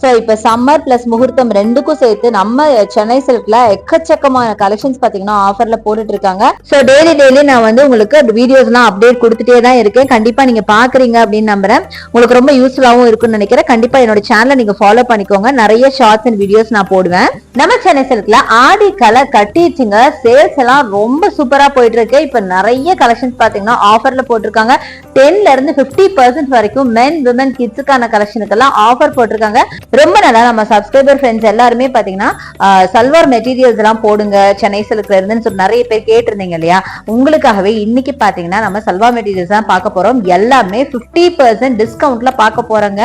So இப்போ summer plus முகூர்த்தம் ரெண்டுக்கும் சேர்த்து நம்ம சென்னை சில்க்ல எக்கச்சக்கமான கலெக்ஷன்ஸ் பார்த்தீங்கன்னா ஆஃபர்ல போட்டுட்டு இருக்காங்க ஸோ டெய்லி டெய்லி நான் வந்து உங்களுக்கு வீடியோஸ்லாம் அப்டேட் கொடுத்துட்டே தான் இருக்கேன். கண்டிப்பா நீங்க பாக்குறீங்க அப்படின்னு நம்புறேன். உங்களுக்கு ரொம்ப யூஸ்ஃபுல்லாகவும் இருக்கும்னு நினைக்கிறேன். கண்டிப்பா என்னோட சேனலை நீங்க ஃபாலோ பண்ணிக்கோங்க. நிறைய ஷார்ட்ஸ் அண்ட் வீடியோஸ் நான் போடுவேன். நம்ம சென்னை சில்க்ல ஆடி கலர் கட்டிச்சுங்க. சேல்ஸ் எல்லாம் ரொம்ப சூப்பரா போயிட்டு இருக்கு இப்போ நிறைய கலெக்ஷன்ஸ் பார்த்தீங்கன்னா ஆஃபர்ல போட்டிருக்காங்க. டென்ல இருந்து ஃபிஃப்டி பர்சன்ட் வரைக்கும் மென் விமன் கிட்ஸுக்கான கலெக்ஷனுக்கெல்லாம் ஆஃபர் போட்டிருக்காங்க. ரொம்ப நல்லா நம்ம சப்ஸ்கிரைபர் ஃப்ரெண்ட்ஸ் எல்லாருமே பாத்தீங்கன்னா சல்வார் மெட்டீரியல்ஸ் எல்லாம் போடுங்க சென்னை சில்க்ல இருந்துன்னு சொல்லி நிறைய பேர் கேட்டிருந்தீங்க இல்லையா? உங்களுக்காகவே இன்னைக்கு பாத்தீங்கன்னா நம்ம சல்வார் மெட்டீரியல்ஸ் தான் பார்க்க போறோம். எல்லாமே 50% பர்சன்ட் டிஸ்கவுண்ட்ல பார்க்க போறோங்க.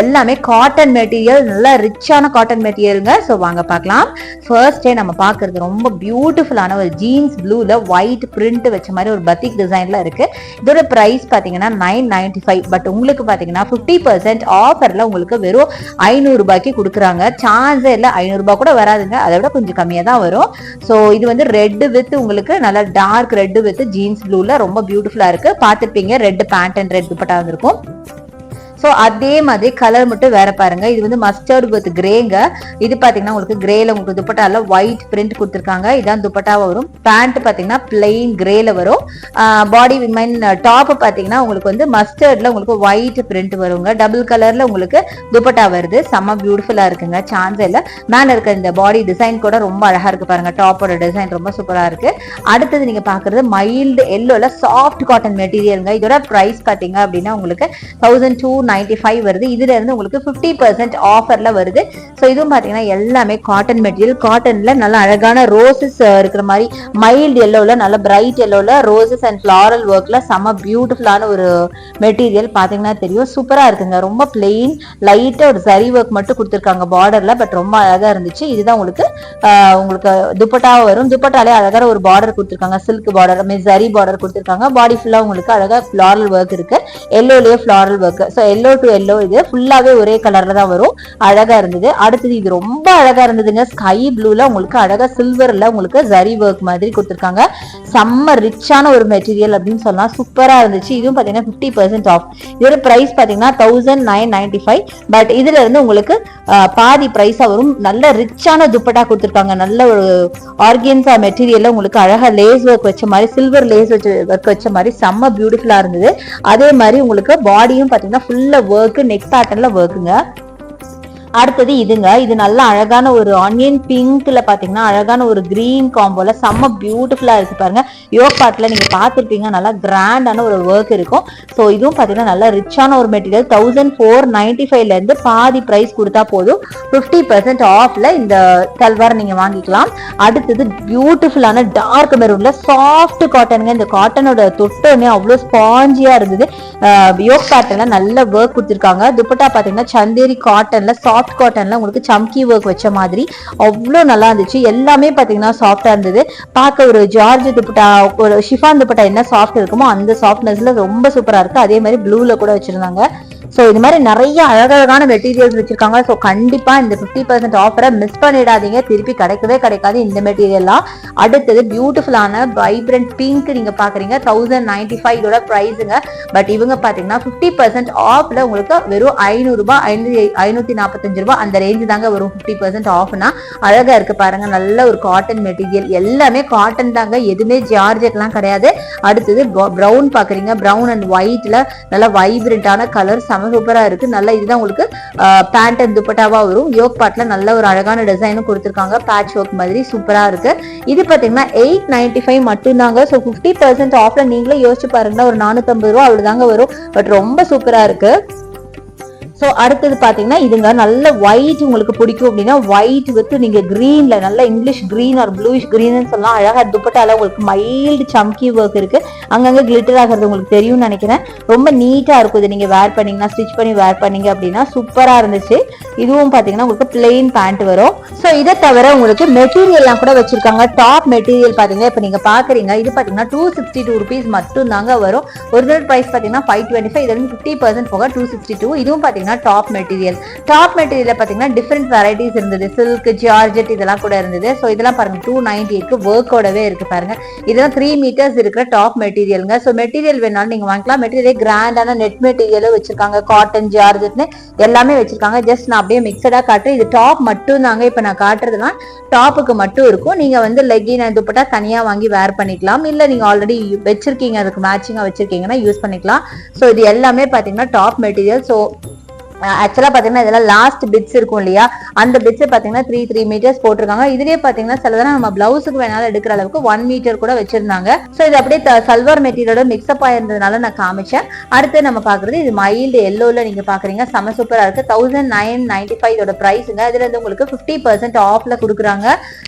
எல்லாமே காட்டன் மெட்டீரியல் நல்லா ரிச்சான காட்டன் மெட்டீரியலுங்க ஸோ வாங்க பார்க்கலாம். ஃபர்ஸ்டே நம்ம பார்க்கறது ரொம்ப பியூட்டிஃபுல்லான ஒரு ஜீன்ஸ் ப்ளூல ஒயிட் பிரிண்ட் வச்ச மாதிரி ஒரு பத்திக் டிசைன்ல இருக்கு. இதோட பிரைஸ் பாத்தீங்கன்னா நைன் நைன்டி ஃபைவ் பட் உங்களுக்கு பாத்தீங்கன்னா ஃபிஃப்டி பர்சன்ட் ஆஃபர்ல உங்களுக்கு வெறும் ஐநூறு ரூபாய்க்கு கொடுக்குறாங்க. சான்ஸே இல்லை ஐநூறுரூபா கூட வராதுங்க. அதை விட கொஞ்சம் கம்மியாக தான் வரும். ஸோ இது வந்து ரெட் வித் உங்களுக்கு நல்லா டார்க் ரெட் வித் ஜீன்ஸ் ப்ளூல ரொம்ப பியூட்டிஃபுல்லா இருக்கு. பார்த்துருப்பீங்க red pant and red dupatta வந்திருக்கும். ஸோ அதே மாதிரி கலர் மட்டும் வேற பாருங்க. இது வந்து மஸ்டர்ட் வித் கிரேங்க இது பாத்தீங்கன்னா உங்களுக்கு கிரேல உங்களுக்கு துப்பட்டால ஒயிட் பிரிண்ட் கொடுத்துருக்காங்க. இதான் துப்பட்டாவா வரும். பேண்ட் பாத்தீங்கன்னா பிளெயின் கிரேல வரும். பாடி மீன் டாப் பாத்தீங்கன்னா உங்களுக்கு வந்து மஸ்டர்ட்ல உங்களுக்கு ஒயிட் பிரிண்ட் வருங்க. டபுள் கலர்ல உங்களுக்கு துப்பட்டா வருது. செம்ம பியூட்டிஃபுல்லா இருக்குங்க. சான்ஸ் இல்லை. மேல இருக்க இந்த பாடி டிசைன் கூட ரொம்ப அழகா இருக்கு பாருங்க. டாப்போட டிசைன் ரொம்ப சூப்பரா இருக்கு. அடுத்தது நீங்க பாக்குறது மைல்டு எல்லோல சாஃப்ட் காட்டன் மெட்டீரியலுங்க இதோட பிரைஸ் பாத்தீங்க அப்படின்னா உங்களுக்கு தௌசண்ட் டூ நைன்டி ஃபைவ் வருது. இதுல இருந்து உங்களுக்கு ஃபிஃப்டி பர்சன்ட் ஆஃபர்ல வருது. ஸோ இதுவும் பார்த்தீங்கன்னா எல்லாமே காட்டன் மெட்டீரியல் காட்டன்ல நல்ல அழகான ரோசஸ் இருக்கிற மாதிரி மைல்டு எல்லோவில் நல்ல பிரைட் எல்லோவில் ரோசஸ் அண்ட் ஃப்ளாரல் ஒர்க்ல செம்ம பியூட்டிஃபுல்லான ஒரு மெட்டீரியல் பார்த்தீங்கன்னா தெரியும். சூப்பராக இருக்குங்க. ரொம்ப பிளெயின் லைட்டாக ஒரு சரி ஒர்க் மட்டும் கொடுத்துருக்காங்க பார்டர்ல பட் ரொம்ப அழகாக இருந்துச்சு. இதுதான் உங்களுக்கு உங்களுக்கு துப்பட்டாவும் வரும். துப்பட்டாலே அழகான ஒரு பார்டர் கொடுத்துருக்காங்க. சில்க் பார்டர் மீன் சரி பார்டர் கொடுத்துருக்காங்க. பாடி ஃபுல்லாக உங்களுக்கு அழகாக ஃப்ளாரல் ஒர்க் இருக்கு. எல்லோலேயே floral work so yellow yellow to yellow இது ஃபுல்லாகவே ஒரே கலரில் தான் வரும். அழகாக இருந்தது. அடுத்தது இது ரொம்ப அழகாக இருந்ததுங்க. ஸ்கை ப்ளூவில் உங்களுக்கு அழகாக சில்வரில் உங்களுக்கு ஜரி ஒர்க் மாதிரி கொடுத்துருக்காங்க. செம்ம ரிச்சான ஒரு மெட்டீரியல் அப்படின்னு சொல்லலாம். சூப்பராக இருந்துச்சு. இதுவும் பார்த்தீங்கன்னா ஃபிஃப்டி பர்சன்ட் ஆஃப் இதோட ப்ரைஸ் பார்த்தீங்கன்னா thousand nine ninety five but இதுலேருந்து உங்களுக்கு பாதி ப்ரைஸா வரும். நல்ல ரிச்சான துப்பட்டா கொடுத்துருக்காங்க. நல்ல ஒரு ஆர்கியன்ஸா மெட்டீரியல்ல உங்களுக்கு அழகா லேஸ் ஒர்க் வச்ச மாதிரி சில்வர் லேஸ் வச்ச ஒர்க் வச்ச மாதிரி செம்ம பியூட்டிஃபுல்லா இருந்தது. அதே மாதிரி உங்களுக்கு பாடியும் பாத்தீங்கன்னா ஃபுல்லா ஒர்க் நெக் பேட்டர்ன்ல ஒர்க்குங்க அடுத்தது இதுங்க. இது நல்ல அழகான ஒரு ஆனியன் பிங்க்ல பாத்தீங்கன்னா அழகான ஒரு கிரீன் காம்போல செம்ம பியூட்டிஃபுல்லா இருக்கு பாருங்க. யோக் பார்ட்ல நீங்க பார்த்திருப்பீங்க நல்லா கிராண்டான ஒரு ஒர்க் இருக்கும். ஸோ இதுவும் பாத்தீங்கன்னா நல்லா ரிச்சான ஒரு மெட்டீரியல் தௌசண்ட் ஃபோர் நைன்டி ஃபைவ்ல இருந்து பாதி பிரைஸ் கொடுத்தா போதும். ஃபிஃப்டி பர்சன்ட் ஆஃப்ல இந்த சல்வார் நீங்க வாங்கிக்கலாம். அடுத்தது பியூட்டிஃபுல்லான டார்க் மெரூன்ல சாஃப்ட் காட்டனுங்க இந்த காட்டனோட தொட்டோமே அவ்வளோ ஸ்பாஞ்சியா இருந்தது. யோக் பேட்டர்ல நல்ல ஒர்க் கொடுத்துருக்காங்க. துப்பட்டா பாத்தீங்கன்னா சந்தேரி காட்டன்ல சாஃப்ட் காட்டன்ல உங்களுக்கு சம்கி ஒர்க் வச்ச மாதிரி அவ்வளோ நல்லா இருந்துச்சு. எல்லாமே பார்த்தீங்கன்னா சாஃப்டாக இருந்தது. பார்க்க ஒரு ஜார்ஜ் துப்பட்டா ஒரு ஷிஃபான் துப்பட்டா என்ன சாஃப்ட் இருக்குமோ அந்த சாஃப்ட்னஸ்ல ரொம்ப சூப்பராக இருக்குது அதே மாதிரி ப்ளூவில் கூட வச்சுருந்தாங்க. ஸோ இது மாதிரி நிறைய அழகழகான மெட்டீரியல்ஸ் வச்சுருக்காங்க. ஸோ கண்டிப்பாக இந்த ஃபிஃப்டி பர்சன்ட் ஆஃபரை மிஸ் பண்ணிடாதீங்க. திருப்பி கிடைக்கவே கிடைக்காது இந்த மெட்டீரியல்லாம் அடுத்தது பியூட்டிஃபுல்லான வைப்ரண்ட் பிங்க் நீங்கள் பார்க்குறீங்க தௌசண்ட் நைன்டி ஃபைவ் இதோட ப்ரைஸுங்க பட் இவங்க பார்த்தீங்கன்னா ஃபிஃப்டி பர்சன்ட் ஆஃபில் உங்களுக்கு வெறும் ஐநூறு ஐநூற்றி நாற்பத்தஞ்சு ரூபா அந்த ரேஞ்சு தாங்க வரும் ஃபிஃப்டி பர்சன்ட் ஆஃப்னா அழகா இருக்கு பாருங்க. நல்ல ஒரு காட்டன் மெட்டீரியல் எல்லாமே காட்டன் தாங்க. எதுவுமே ஜார்ஜெட்லாம் கிடையாது. அடுத்தது ப்ரௌன் பார்க்குறீங்க ப்ரௌன் அண்ட் ஒயிட்டில் நல்லா வைப்ரண்ட்டான கலர் செம சூப்பராக இருக்கு. நல்ல இதுதான் உங்களுக்கு பேண்ட் அண்ட் துப்பட்டாவாக வரும். யோக் பாட்டில் நல்ல ஒரு அழகான டிசைனும் கொடுத்துருக்காங்க. பேட்ச் ஒர்க் மாதிரி சூப்பராக இருக்குது இது பார்த்தீங்கன்னா எயிட் நைன்டி ஃபைவ் மட்டும்தாங்க. ஸோ ஃபிஃப்டி பர்சன்ட் ஆஃப்ல நீங்களே யோசிச்சு பாருங்கன்னா ஒரு நானூற்றம்பது ரூபா அவ்வளோதாங்க வரும். பட் ரொம்ப சூப்பராக இருக்குது ஸோ அடுத்தது பார்த்தீங்கன்னா இதுங்க நல்ல ஒயிட் உங்களுக்கு பிடிக்கும் அப்படின்னா ஒயிட் வித் நீங்கள் க்ரீனில் நல்ல இங்கிலீஷ் கிரீன் ஆர் ப்ளூஷ் க்ரீன்னு சொல்லலாம் அழகாக துப்பட்டால உங்களுக்கு மைல்டு சம்கி ஒர்க் இருக்குது அங்கங்கே கிளிட்டர் ஆகிறது உங்களுக்கு தெரியும்னு நினைக்கிறேன். ரொம்ப நீட்டாக இருக்கும் இது நீங்கள் வேர் பண்ணிங்கன்னா ஸ்டிச் பண்ணி வேர் பண்ணீங்க அப்படின்னா சூப்பராக இருந்துச்சு. இதுவும் பார்த்தீங்கன்னா உங்களுக்கு பிளெயின் பேண்ட் வரும். ஸோ இதை தவிர உங்களுக்கு மெட்டீரியல்லாம் கூட வச்சுருக்காங்க. டாப் மெட்டீரியல் பார்த்தீங்கன்னா இப்போ நீங்கள் பார்க்குறீங்க இது பார்த்தீங்கன்னா டூ சிக்ஸ்டி டூ ருபீஸ் மட்டும் தாங்க வரும். ஒரிஜினல் ப்ரைஸ் பார்த்தீங்கன்னா ஃபைவ் டுவெண்ட்டி ஃபைவ் இது வந்து ஃபிஃப்டி பர்சன்ட் போக டூ சிக்ஸ்டி டூ இதுவும் பார்த்தீங்கன்னா பார்த்தீங்கன்னா டாப் மெட்டீரியல் டாப் மெட்டீரியல் பாத்தீங்கன்னா டிஃப்ரெண்ட் வெரைட்டிஸ் இருந்தது. சில்க் ஜார்ஜெட் இதெல்லாம் கூட இருந்தது. ஸோ இதெல்லாம் பாருங்க டூ நைன்டி எயிட்க்கு ஒர்க்கோடவே இருக்கு பாருங்க. இதெல்லாம் த்ரீ மீட்டர்ஸ் இருக்கிற டாப் மெட்டீரியலுங்க ஸோ மெட்டீரியல் வேணாலும் நீங்க வாங்கிக்கலாம். மெட்டீரியல் கிராண்டான நெட் மெட்டீரியலும் வச்சிருக்காங்க. காட்டன் ஜார்ஜெட்னு எல்லாமே வச்சிருக்காங்க. ஜஸ்ட் நான் அப்படியே மிக்சடாக காட்டுறேன். இது டாப் மட்டும் தாங்க இப்போ நான் காட்டுறதுனா டாப்புக்கு மட்டும் இருக்கும். நீங்க வந்து லெகின் துப்பட்டா தனியாக வாங்கி வேர் பண்ணிக்கலாம். இல்லை நீங்க ஆல்ரெடி வச்சிருக்கீங்க அதுக்கு மேட்சிங்காக வச்சிருக்கீங்கன்னா யூஸ் பண்ணிக்கலாம். ஸோ இது எல்லாமே பார்த்தீங்கன்னா டாப் மெட்டீரியல் ஸோ ஆக்சுவலா பாத்தீங்கன்னா இதெல்லாம் லாஸ்ட் பிட்ஸ் இருக்கும் இல்லையா? அந்த பிட்ஸ் பார்த்தீங்கன்னா த்ரீ த்ரீ மீட்டர்ஸ் போட்டிருக்காங்க. இதுலேயே பார்த்தீங்கன்னா சிலதெல்லாம் நம்ம பிளவுஸுக்கு வேணாலும் எடுக்கிற அளவுக்கு ஒன் மீட்டர் கூட வச்சிருந்தாங்க. ஸோ இது அப்படியே சல்வார் மெட்டீரியலோட மிக்ஸ்அப் ஆயிருந்ததுனால நான் காமிச்சேன். அடுத்து நம்ம பார்க்குறது இது மைல்டு எல்லோவில் நீங்கள் பார்க்குறீங்க செம சூப்பராக இருக்குது தௌசண்ட் நைன் நைன்டி ஃபைவ் இதோட ப்ரைஸுங்க இதுல இருந்து உங்களுக்கு ஃபிஃப்டி பர்சன்ட் ஆஃபில் கொடுக்குறாங்க.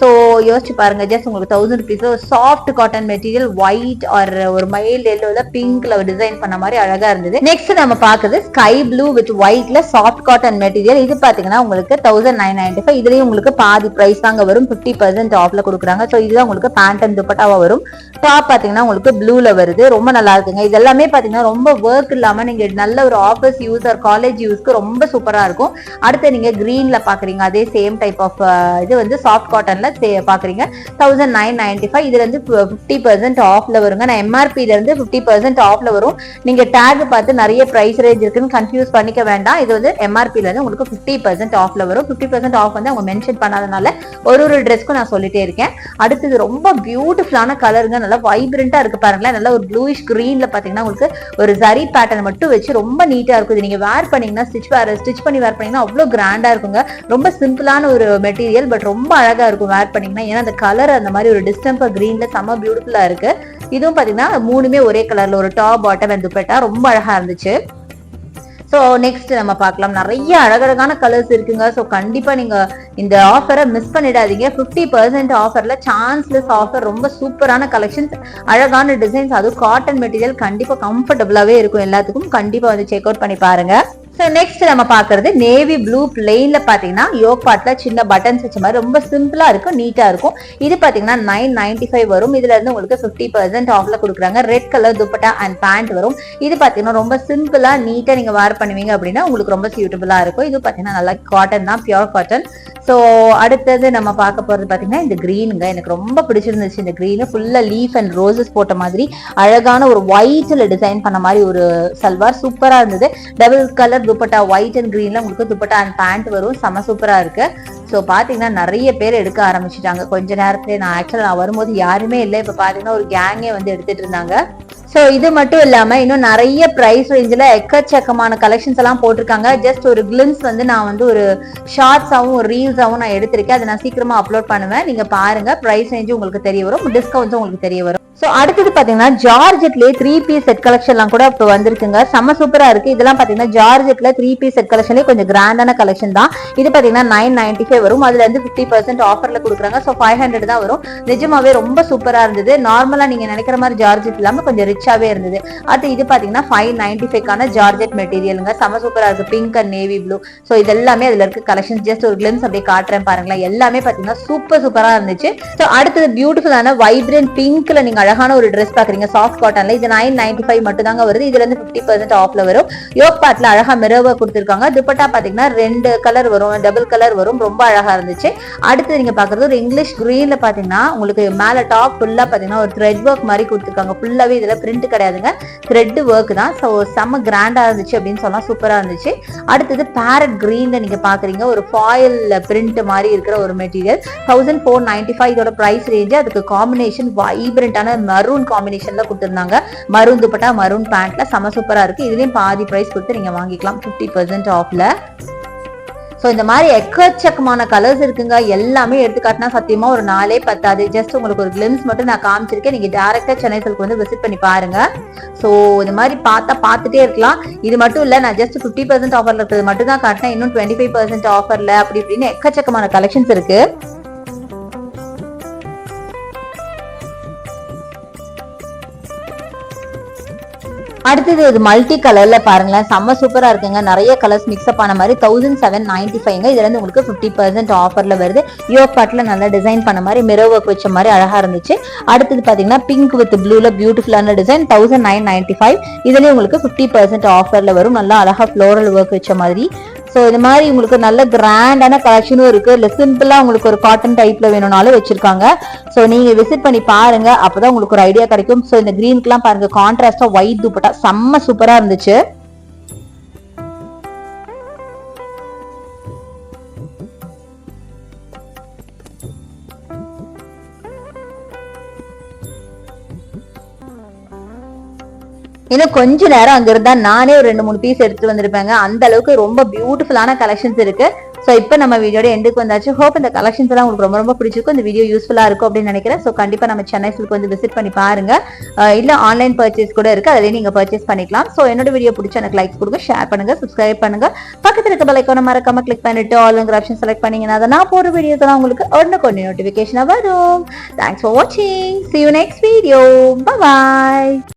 ஸோ யோசிச்சு பாருங்க ஜஸ்ட் உங்களுக்கு thousand rupees soft cotton material white or ஒரு மைல்டு எல்லோல பிங்க்ல டிசைன் பண்ண மாதிரி அழகா இருந்தது. நெக்ஸ்ட் நம்ம பார்க்குறது ஸ்கை ப்ளூ வித் ஒயிட்ல சாஃப்ட் காட்டன் மெட்டீரியல் இது பார்த்தீங்கன்னா உங்களுக்கு தௌசண்ட் நைன் நைன்டி ஃபைவ் இதுலயும் உங்களுக்கு பாதி பிரைஸ் தாங்க வரும். ஃபிஃப்டி பர்சன்ட் ஆஃப்ல கொடுக்குறாங்க. ஸோ இதுதான் உங்களுக்கு பேண்ட் அண்ட் துப்பட்டாவா வரும். டாப் பாத்தீங்கன்னா உங்களுக்கு ப்ளூல வருது. ரொம்ப நல்லா இருக்குங்க. இது எல்லாமே பாத்தீங்கன்னா ரொம்ப ஒர்க் இல்லாம நீங்க நல்ல ஒரு ஆஃபீஸ் யூஸ் ஆர் காலேஜ் யூஸ்க்கு ரொம்ப சூப்பரா இருக்கும். அடுத்து நீங்க கிரீன்ல பாக்குறீங்க. அதே சேம் டைப் ஆஃப் இது வந்து சாஃப்ட் காட்டன்ல பார்க்குறீங்க தௌசண்ட் நைன் நைன்டி ஃபைவ் இதுலேருந்து ஃபிஃப்டி பர்சன்ட் ஆஃப்ல வருங்க. நான் எம்ஆர்பில இருந்து ஃபிஃப்டி பர்சன்ட் ஆஃப்ல வரும். நீங்க டேக் பார்த்து நிறைய ப்ரைஸ் ரேஞ்ச் இருக்குன்னு கன்ஃபியூஸ் பண்ணிக்க வேண்டாம். இது வந்து எம்ஆர்பியிலேருந்து உங்களுக்கு ஃபிஃப்டி பர்சன்ட் ஆஃப்ல வரும். ஃபிஃப்டி பர்சன்ட் ஆஃப் வந்து அவங்க மென்ஷன் பண்ணாதனால ஒரு ஒரு ட்ரெஸ்க்கும் நான் சொல்லிட்டே இருக்கேன். அடுத்தது ரொம்ப பியூட்டிஃபுல்லான கலருங்க நல்லா வைப்ரண்டா இருக்கு பாருங்களேன். நல்லா ஒரு ப்ளூயிஷ் க்ரீனில் பாத்தீங்கன்னா உங்களுக்கு ஒரு ஜரி பேட்டர்ன் மட்டும் வச்சு ரொம்ப நீட்டா இருக்கும். நீங்கள் நீங்க வேர் பண்ணீங்கன்னா ஸ்டிச் வேர் ஸ்டிச் பண்ணி வேர் பண்ணீங்கன்னா அவ்வளோ கிராண்டா இருக்குங்க. ரொம்ப சிம்பிளான ஒரு மெட்டீரியல் பட் ரொம்ப அழகா இருக்கும் வேர் பண்ணீங்கன்னா. ஏன்னா அந்த கலர் அந்த மாதிரி ஒரு டிஸ்டம்பர் கிரீன்ல செம்ம பியூட்டிஃபுல்லா இருக்கு. இதுவும் பாத்தீங்கன்னா மூணுமே ஒரே கலர்ல ஒரு டாப் பாட்டம் அண்ட் துப்பட்டா ரொம்ப அழகா இருந்துச்சு. ஸோ நெக்ஸ்ட் நம்ம பார்க்கலாம். நிறைய அழகழகான கலர்ஸ் இருக்குங்க. ஸோ கண்டிப்பா நீங்க இந்த ஆஃபரை மிஸ் பண்ணிடாதீங்க. ஃபிஃப்டி பர்சன்ட் ஆஃபர்ல சான்ஸ்லெஸ் ஆஃபர் ரொம்ப சூப்பரான கலெக்ஷன்ஸ் அழகான டிசைன்ஸ் அதுவும் காட்டன் மெட்டீரியல் கண்டிப்பா கம்ஃபர்டபுளாகவே இருக்கும் எல்லாத்துக்கும். கண்டிப்பா வந்து செக் அவுட் பண்ணி பாருங்க. ஸோ நெக்ஸ்ட் நம்ம பார்க்கறது நேவி ப்ளூ பிளெயினில் பார்த்தீங்கன்னா யோக் பாட்டில் சின்ன பட்டன்ஸ் வச்ச மாதிரி ரொம்ப சிம்பிளாக இருக்கும் நீட்டாக இருக்கும். இது பார்த்தீங்கன்னா நைன் நைன்டி ஃபைவ் வரும். இதுல இருந்து உங்களுக்கு ஃபிஃப்டி பர்சன்ட் ஆஃப்ல கொடுக்குறாங்க. Red colour dupatta and pant வரும். இது பார்த்தீங்கன்னா ரொம்ப சிம்பிளாக நீட்டாக நீங்கள் வேர் பண்ணுவீங்க அப்படின்னா உங்களுக்கு ரொம்ப சூட்டபுளாக இருக்கும். இது பார்த்தீங்கன்னா நல்லா காட்டன் தான் பியூர் காட்டன் ஸோ அடுத்தது நம்ம பார்க்க போகிறது பார்த்தீங்கன்னா இந்த க்ரீனுங்க எனக்கு ரொம்ப பிடிச்சிருந்துச்சு இந்த க்ரீனு ஃபுல்லாக லீஃப் அண்ட் ரோசஸ் போட்ட மாதிரி அழகான ஒரு ஒயிட்டில் டிசைன் பண்ண மாதிரி ஒரு சல்வார். சூப்பராக இருந்தது. Double colour dupatta white and க்ரீனில் உங்களுக்கு துப்பட்டா அண்ட் பேண்ட் வரும். செம சூப்பராக இருக்குது ஸோ பார்த்தீங்கன்னா நிறைய பேர் எடுக்க ஆரம்பிச்சிட்டாங்க. கொஞ்ச நேரத்தில் நான் ஆக்சுவலாக நான் வரும்போது யாருமே இல்லை. இப்போ பார்த்தீங்கன்னா ஒரு கேங்கே வந்து எடுத்துகிட்டு இருந்தாங்க. ஸோ இது மட்டும் இல்லாம இன்னும் நிறைய பிரைஸ் ரேஞ்சில் எக்கச்சக்கமான கலெக்ஷன்ஸ் எல்லாம் போட்டிருக்காங்க. ஜஸ்ட் ஒரு கிளிம்ஸ் வந்து நான் வந்து ஒரு ஷார்ட்ஸாவும் ஒரு ரீல்ஸாவும் நான் எடுத்திருக்கேன். அதை நான் சீக்கிரமா அப்லோட் பண்ணுவேன். நீங்க பாருங்க. பிரைஸ் ரேஞ்சு உங்களுக்கு தெரிய வரும். டிஸ்கவுண்ட்ஸும் உங்களுக்கு தெரிய வரும். ஸோ அடுத்தது பாத்தீங்கன்னா ஜார்ஜெட்லேயே த்ரீ பீஸ் செட் கலெக்ஷன்லாம் கூட இப்போ வந்திருக்குங்க. செம்ம சூப்பராக இருக்கு. இதெல்லாம் பார்த்தீங்கன்னா ஜார்ஜெட்ல த்ரீ பீஸ் செட் கலெக்ஷன்லேயே கொஞ்சம் கிராண்டான கலெக்ஷன் தான். இது பாத்தீங்கன்னா நைன் நைன்ட்டி ஃபைவ் வரும். அதுல இருந்து ஃபிஃப்டி பர்சன்ட் ஆஃபரில் கொடுக்குறாங்க. ஸோ ஃபைவ் ஹண்ட்ரட் தான் வரும். நிஜமாவே ரொம்ப சூப்பராக இருந்தது. நார்மலாக நீங்க நினைக்கிற மாதிரி ஜார்ஜெட் இல்லாம கொஞ்சம் ரிச்சாவே இருந்தது. அடுத்து இது பாத்தீங்கன்னா ஃபைவ் நைன்ட்டி ஃபைவ்க்கான ஜார்ஜெட் மெட்டீரியலுங்க செம்ம சூப்பராக இருக்குது pink and navy blue so இது எல்லாமே அதுல இருக்கு கலெக்ஷன் ஜஸ்ட் ஒரு கிளிம்ஸ் அப்படியே காட்டுறேன் பாருங்களேன். எல்லாமே பார்த்தீங்கன்னா சூப்பர் சூப்பராக இருந்துச்சு. ஸோ அடுத்தது பியூட்டிஃபுல்லான வைப்ரண்ட் பிங்க்ல நீங்கள் அழகான ஒரு ட்ரெஸ் பாக்குறீங்க. சாஃப்ட் காட்டன்ல இது நைன் நைன்டி ஃபைவ் மட்டும் தாங்க வருது. இதுல இருந்து ஃபிஃப்டி பர்சன்ட் ஆஃப்ல வரும். யோக் பாட்ல அழகா மிரவ கொடுத்துருக்காங்க. துப்பட்டா பாத்தீங்கன்னா ரெண்டு கலர் வரும். டபுள் கலர் வரும். ரொம்ப அழகா இருந்துச்சு. அடுத்து நீங்க பாக்குறது ஒரு இங்கிலீஷ் கிரீன்ல பாத்தீங்கன்னா உங்களுக்கு மேல டாப் ஃபுல்லா பாத்தீங்கன்னா ஒரு த்ரெட் ஒர்க் மாதிரி கொடுத்துருக்காங்க. ஃபுல்லாவே இதுல பிரிண்ட் கிடையாதுங்க. த்ரெட் ஒர்க் தான். ஸோ செம்ம கிராண்டா இருந்துச்சு அப்படின்னு சொல்லலாம் சூப்பரா இருந்துச்சு. அடுத்தது பேரட் கிரீன்ல நீங்க பாக்குறீங்க. ஒரு ஃபாயில் பிரிண்ட் மாதிரி இருக்கிற ஒரு material thousand four ninety five இதோட ப்ரைஸ் ரேஞ்சு அதுக்கு காம்பினேஷன் வைப்ரண்டான மரூன் காம்பினேஷன்ல கொடுத்துருந்தாங்க. மரூன் துப்பட்டா மரூன் பேண்ட்ல செம சூப்பரா இருக்கு. இதுலயும் பாதி பிரைஸ் கொடுத்து நீங்க வாங்கிக்கலாம். ஃபிஃப்டி பர்சன்ட் ஆஃப்ல ஸோ இந்த மாதிரி எக்கச்சக்கமான கலர்ஸ் இருக்குங்க. எல்லாமே எடுத்துக்காட்டினா சத்தியமா ஒரு நாளே பத்தாது. ஜஸ்ட் உங்களுக்கு ஒரு கிளிம்ஸ் மட்டும் நான் காமிச்சிருக்கேன். நீங்க டேரக்டா சென்னை சில்க் வந்து விசிட் பண்ணி பாருங்க. ஸோ இந்த மாதிரி பார்த்தா பார்த்துட்டே இருக்கலாம். இது மட்டும் இல்ல நான் ஜஸ்ட் ஃபிஃப்டி பர்சன்ட் ஆஃபர்ல இருக்கிறது மட்டும் தான் காட்டினேன். இன்னும் டுவெண்ட்டி ஃபைவ் பர்சன்ட் ஆஃபர்ல அப்படி இப்படின்னு எக்கச்சக்கமான கலெக்ஷன்ஸ் இருக்கு. அடுத்தது இது மல்டி கலர்ல பாருங்களேன். செம்ம சூப்பரா இருக்குங்க. நிறைய கலர்ஸ் மிக்ஸ்அப் ஆன மாதிரி தௌசண்ட் செவன் நைன்டி ஃபைவ்ங்க இதுல இருந்து உங்களுக்கு ஃபிஃப்டி பர்சன்ட் ஆஃபர்ல வருது. யோக் பாட்ல நல்லா டிசைன் பண்ண மாதிரி மிரர் ஒர்க் வச்ச மாதிரி அழகா இருந்துச்சு. அடுத்தது பாத்தீங்கன்னா பிங்க் வித் ப்ளூல பியூட்டிஃபுல்லான design thousand nine ninety five இதுலயும் உங்களுக்கு ஃபிஃப்டி பர்சன்ட் ஆஃபர்ல வரும். நல்லா அழகா ஃப்ளோரல் ஒர்க் வச்ச மாதிரி. ஸோ இது மாதிரி உங்களுக்கு நல்ல கிராண்டான கலெக்ஷனும் இருக்கு. இல்லை சிம்பிளாக உங்களுக்கு ஒரு காட்டன் டைப்ல வேணும்னாலும் வச்சிருக்காங்க. ஸோ நீங்க விசிட் பண்ணி பாருங்க. அப்பதான் உங்களுக்கு ஒரு ஐடியா கிடைக்கும். ஸோ இந்த கிரீனுக்குலாம் பாருங்க கான்ட்ராஸ்டா ஒயிட் துப்பட்டா செம்ம சூப்பரா இருந்துச்சு. இன்னும் கொஞ்ச நேரம் அங்க இருந்தா நானே ஒரு ரெண்டு மூணு பீஸ் எடுத்து வந்திருப்பேங்க. அந்த அளவுக்கு ரொம்ப பியூட்டிஃபுல்லான கலெக்ஷன்ஸ் இருக்கு. ஸோ இப்போ நம்ம வீடியோட எண்டுக்கு வந்தாச்சு. ஹோப் இந்த கலெக்ஷன்ஸ் எல்லாம் உங்களுக்கு ரொம்ப ரொம்ப பிடிச்சிருக்கும். இந்த வீடியோ யூஸ்ஃபுல்லா இருக்கும் அப்படின்னு நினைக்கிறேன். ஸோ கண்டிப்பா நம்ம சென்னை சில்க் வந்து விசிட் பண்ணி பாருங்க. இல்லை ஆன்லைன் பர்ச்சேஸ் கூட இருக்கு. அதிலே நீங்க பர்ச்சேஸ் பண்ணிக்கலாம். ஸோ என்னோட வீடியோ பிடிச்ச எனக்கு லைக் கொடுங்க ஷேர் பண்ணுங்க சப்ஸ்கிரைப் பண்ணுங்க. பக்கத்தில் இருக்க பெல் மறக்காம கிளிக் பண்ணிட்டு ஆல்ங்கிற ஆப்ஷன் செலக்ட் பண்ணீங்கன்னா நான் போகிற வீடியோஸ் எல்லாம் உங்களுக்கு ஒன்று கொண்டு நோட்டிஃபிகேஷனா வரும். தேங்க்ஸ் ஃபார் வாட்சிங் see you next video bye